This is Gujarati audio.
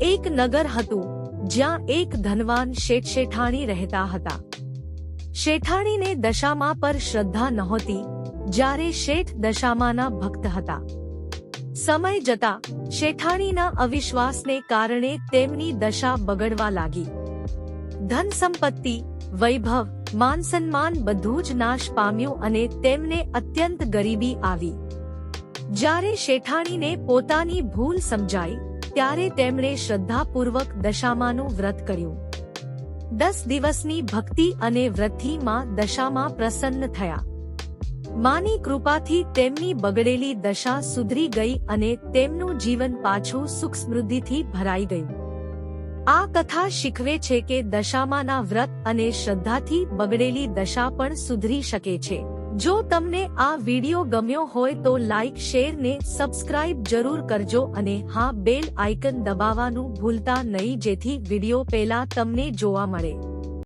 એક નગર હતું, જ્યાં એક ધનવાન શેઠ શેઠાણી રહેતા હતા. શેઠાણીને દશામાં પર શ્રદ્ધા નહોતી, જ્યારે શેઠ દશામાના ભક્ત હતા. સમય જતા શેઠાણીના અવિશ્વાસને કારણે તેમની દશા બગડવા લાગી. ધન સંપત્તિ, વૈભવ, માન સન્માન બધું જ નાશ પામ્યું અને તેમને અત્યંત ગરીબી આવી. જ્યારે શેઠાણીને પોતાની ભૂલ સમજાઈ ત્યારે તેમણે શ્રદ્ધાપૂર્વક દશામાનું વ્રત કર્યું. દસ દિવસની ભક્તિ અને વ્રતથી માં દશામાં પ્રસન્ન થયા. માની કૃપાથી તેમની બગડેલી દશા સુધરી ગઈ અને તેમનું જીવન પાછું સુખ સમૃદ્ધિથી ભરાઈ ગયું. આ કથા શીખવે છે કે દશામાના વ્રત અને શ્રદ્ધાથી બગડેલી દશા પણ સુધરી શકે છે. જો તમને આ વિડિયો ગમ્યો હોય તો લાઈક, શેર ને સબસ્ક્રાઇબ જરૂર કરજો અને હા, બેલ આઇકન દબાવવાનું ભૂલતા નહીં જેથી વિડિયો પહેલા તમને જોવા મળે.